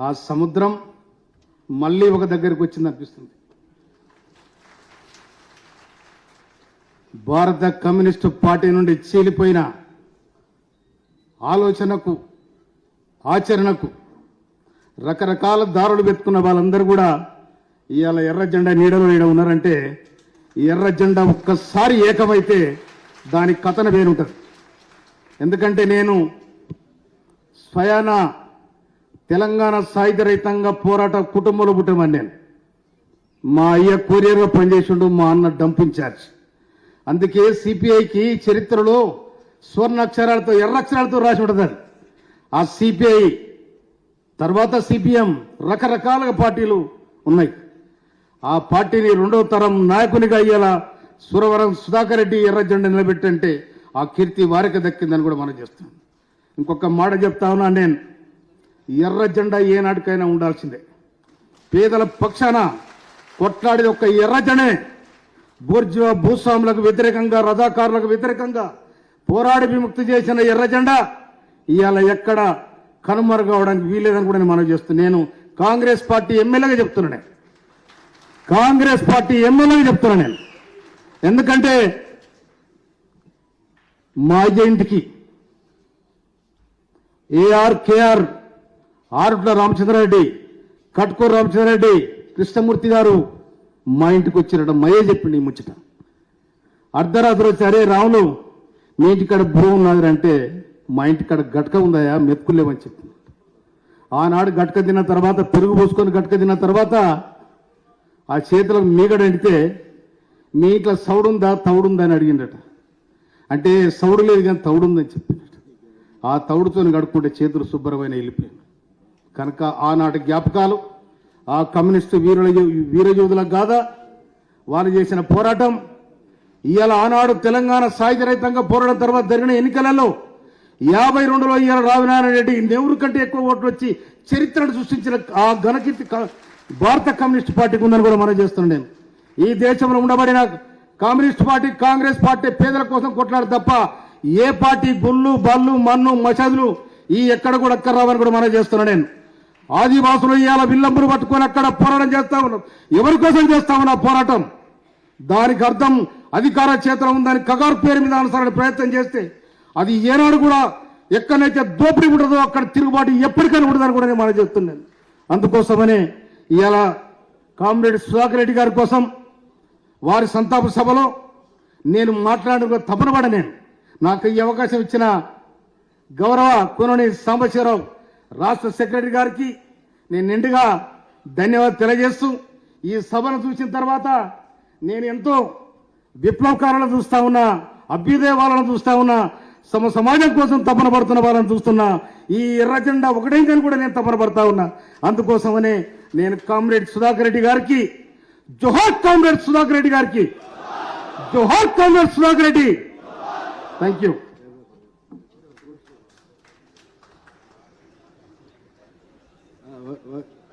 ఆ సముద్రం మళ్ళీ ఒక దగ్గరికి వచ్చింది అనిపిస్తుంది. భారత కమ్యూనిస్టు పార్టీ నుండి చీలిపోయిన ఆలోచనకు ఆచరణకు రకరకాల దారులు పెట్టుకున్న వాళ్ళందరూ కూడా ఇవాళ ఎర్ర జెండా నీడలో నీడ ఉన్నారంటే ఈ ఎర్ర జెండా ఒక్కసారి ఏకమైతే దాని కథన వేరుంటుంది. ఎందుకంటే నేను స్వయానా తెలంగాణ సాయుధ రైతంగా పోరాట కుటుంబంలో పుట్టమని నేను. మా అయ్య కొరియర్గా పనిచేసిండు మా అన్న డంప్ ఇన్ఛార్జ్ అందుకే సిపిఐకి చరిత్రలో స్వర్ణ అక్షరాలతో ఎర్ర అక్షరాలతో రాసి ఉంటుంది అది. ఆ సిపిఐ తర్వాత సిపిఎం రకరకాల పార్టీలు ఉన్నాయి. ఆ పార్టీని రెండవ తరం నాయకునిగా అయ్యేలా సురవరం సుధాకర్ రెడ్డి ఎర్ర జెండా నిలబెట్టంటే ఆ కీర్తి వారికి దక్కిందని కూడా మనం చేస్తాం ఇంకొక మాట చెప్తా ఉన్నా నేను. ఎర్ర జెండా ఏనాటికైనా ఉండాల్సిందే. పేదల పక్షాన కొట్లాడేది ఒక ఎర్ర జెండే బూర్జువా భూస్వాములకు వ్యతిరేకంగా రజాకారులకు వ్యతిరేకంగా పోరాడి విముక్తి చేసిన ఎర్ర జెండా ఇవాళ ఎక్కడ కనుమరుగవడానికి వీలేదని కూడా నేను మనం చేస్తున్నాను నేను కాంగ్రెస్ పార్టీ ఎమ్మెల్యేగా చెప్తున్నా నేను. కాంగ్రెస్ పార్టీ ఎమ్మెల్యేగా చెప్తున్నా నేను. ఎందుకంటే మా ఇంటికి A R K R Arutla Ramachandrareddy Katkuru Ramachandrareddy Krishnamurthy గారు మా ఇంటికి వచ్చినట్టు మయే చెప్పిండి ముచ్చట. అర్ధరాత్రి వచ్చి అరే రాములు మీ ఇంటికాడ భూ ఉన్నది అంటే మా ఇంటికాడ గట్క ఉందాయా మెతుకులేమని చెప్పింది ఆనాడు గట్క తిన్న తర్వాత పెరుగు పోసుకొని గట్క తిన్న తర్వాత ఆ చేతులకు మీగడ ఎండితే మీ ఇంట్లో సౌడుందా తౌడుందా అని అడిగిండట. అంటే సౌడు లేదు కానీ తౌడుందని చెప్పిండట. ఆ తౌడుతో గడుపుకుంటే చేతులు శుభ్రమైన వెళ్ళిపోయాను కనుక ఆనాటి జ్ఞాపకాలు ఆ కమ్యూనిస్టు వీరుల వీరయోధుల గాథ వాళ్ళు చేసిన పోరాటం ఇవాళ ఆనాడు తెలంగాణ సాయుధ రైతంగా పోరాటం తర్వాత జరిగిన ఎన్నికలలో యాభై రెండులో ఇవాళ రావినారాయణ రెడ్డి నెవరు కంటే ఎక్కువ ఓట్లు వచ్చి చరిత్రను సృష్టించిన ఆ ఘనకీర్తి క- భారత కమ్యూనిస్ట్ పార్టీకి ఉందని కూడా మనం చేస్తున్నాను నేను. ఈ దేశంలో ఉండబడిన కమ్యూనిస్ట్ పార్టీ కాంగ్రెస్ పార్టీ పేదల కోసం కొట్లాడు తప్ప ఏ పార్టీ గుళ్ళు బళ్ళు మన్ను మసదులు ఈ ఎక్కడ కూడా అక్కడ రావని కూడా మనం చేస్తున్నాను నేను. ఆదివాసులు ఇవాళ విల్లంబులు పట్టుకొని అక్కడ పోరాటం చేస్తా ఉన్నాం. ఎవరి కోసం చేస్తా ఉన్నా పోరాటం? దానికి అర్థం అధికార చేతిలో ఉందని కగారు పేరు మీద అనుసరణ ప్రయత్నం చేస్తే అది ఏనాడు కూడా ఎక్కడైతే దోపిడీ ఉండదో అక్కడ తిరుగుబాటు ఎప్పటికైనా ఉండదని కూడా నేను మనం చెప్తున్నాను. అందుకోసమనే ఇవాళ కామ్రేడ్ సుధాకర్ రెడ్డి గారి కోసం వారి సంతాప సభలో నేను మాట్లాడిన తపన నేను నాకు ఈ అవకాశం ఇచ్చిన గౌరవ కొనని సాంబశివరావు రాష్ట్ర సెక్రటరీ గారికి నేను నిండుగా ధన్యవాదాలు తెలియజేస్తూ ఈ సభను చూసిన తర్వాత నేను ఎంతో విప్లవకారులను చూస్తా ఉన్నా అభ్యుదయ వాళ్ళను చూస్తా ఉన్నా సమ సమాజం కోసం తపన పడుతున్న వాళ్ళని చూస్తున్నా ఈ ఎర్ర జెండా కానీ కూడా నేను తపన పడతా ఉన్నా. అందుకోసమనే నేను కామ్రేడ్ సుధాకర్ రెడ్డి గారికి జోహార్ కామ్రేడ్ సుధాకర్ రెడ్డి గారికి జోహార్ comrade Sudhakar Reddy thank you. 我